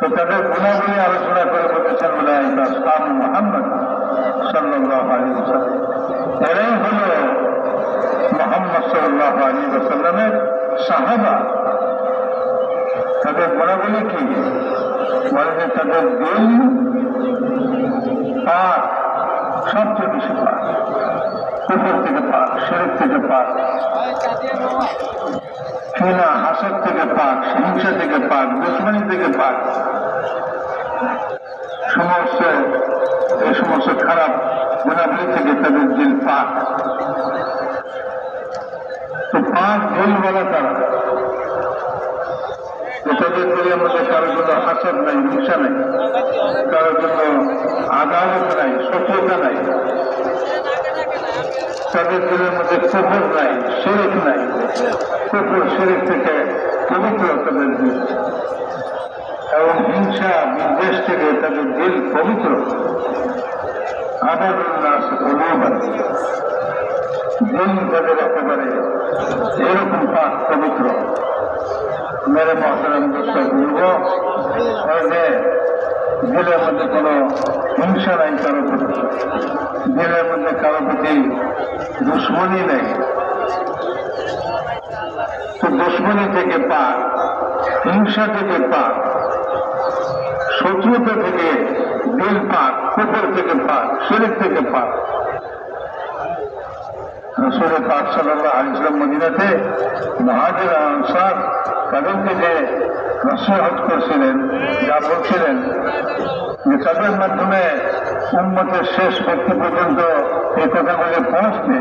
তো তাদের গুণাবলী আলোচনা করে বলেছেন বলে সাম মোহাম্মদ সাল্লাহ আলী এরাই হল মোহাম্মদ সাল্লাহ আলী ওসাল্লামের সাহাবা। তাদের গুণাবলী কি? বলে যে তাদের দিল পাক, সবচেয়ে বেশি পাক। কুকুর থেকে পাক শরীর থেকে পাক। হাসর থেকে পাক, হিংসা থেকে পাক, দুশ্মনী থেকে পাক। সমস্ত, এই সমস্ত খারাপ গুণাবলী থেকে তাদের দিল পাক। তো পাক দিল বলা তারা। তাদের দিলের মধ্যে কারোর জন্য হাসর নাই, হিংসা নাই। কারোর জন্য আদালত নাই শত্রুতা নাই। তাদের দিলের কবর নাই শরীর নাই। কুকুর শরীর থেকে পবিত্র তাদের দিল এবং হিংসা বিদ্বেষ থেকে তাদের দিল পবিত্র উল্লাস অনুবাদ দিল তাদের একেবারে এরকম পাক পবিত্র। মেরে মহতরম দোস্ত বলব যে দিলের মধ্যে কোনো হিংসা নাই, কারও প্রতি। দিলের মধ্যে কারও প্রতি দুশ্মনী নেই। তো দুশ্মনী থেকে পাক, হিংসা থেকে পাক, শত্রুতা থেকে দিল পাক কুকুর থেকে পাক শরীর থেকে পাক। রসুল পাক সাল্লাহ আলিয়াম মদিনাতে মহাজের আনসার তাদেরকে যে নসিহত করছিলেন যা বলছিলেন যে তাদের মাধ্যমে উন্মতের শেষ ব্যক্তি পর্যন্ত এই কথাগুলি পৌঁছবে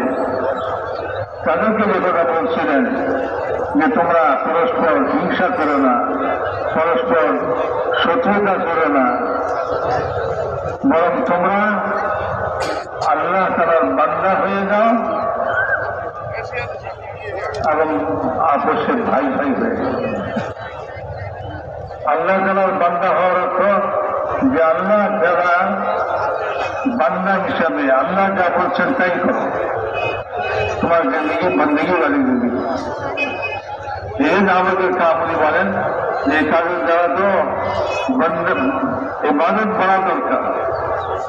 তাদেরকে যে কথা বলছিলেন যে তোমরা পরস্পর হিংসা করো না, পরস্পর শত্রুতা করো না, বরং তোমরা আল্লাহ তালার বান্দা হয়ে যাও এবং আপসের ভাই ভাই হয়ে যাও। আল্লাহ তালার বান্দা হওয়ার অর্থ যে আল্লাহ যারা বান্দা হিসাবে আল্লাহ যা বলছেন তাই করো। তোমার জিন্দগি বন্দগি বাড়ি জিন্দগি এই আমাদের কামনি বলেন, যে কাজের দ্বারা তো ইবাদত করা দরকার,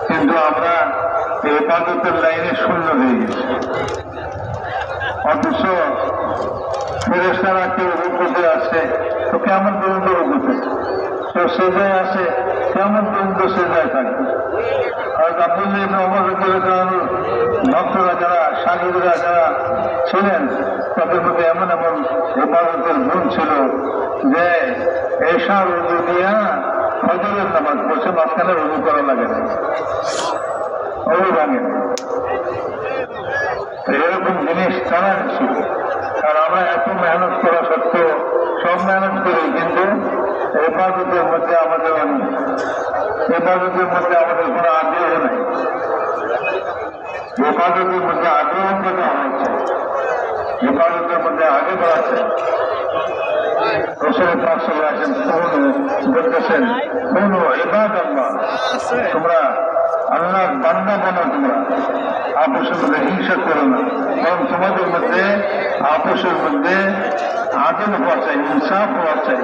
কিন্তু আমরা ইবাদতের লাইনে শূন্য হয়ে গেছি। অথচ ফেরেস্তারা কেউ রূপতে আসে তো কেমন পর্যন্ত রূপতে কেউ সেজায় আসে, কেমন পর্যন্ত সেজায় থাকবে আর আব্দুল্লাহ অমর ভক্তরা যারা সাগরীরা যারা ছিলেন, তাদের মধ্যে এমন এমন হেফাজতের গুণ ছিল যে এসা রুজু দিয়া ফজরের নামাজ বসে মাঝখানে রুজু করা লাগে না। অরু ভাঙে এরকম জিনিস তারা ছিল। আর আমরা এত মেহনত করা সত্ত্বেও মেহনত করি কিন্তু হেফাজতের মধ্যে আমাদের অনেক হেফাজতের মধ্যে আমাদের কোনো আগ্রহ নেই। হেফাজতের মধ্যে আগ্রহ পেতে হচ্ছে হেফাজতের মধ্যে আগে বাড়াচ্ছে রসুল পাকসলে আছেন কোন বলতেছেন কোন এবাদ আল্লাহ তোমরা আল্লাহর বান্দা বানো তোমরা। আপসের মধ্যে হিংসা করো মধ্যে আদল হওয়া চাই ইনসাফ হওয়া চাই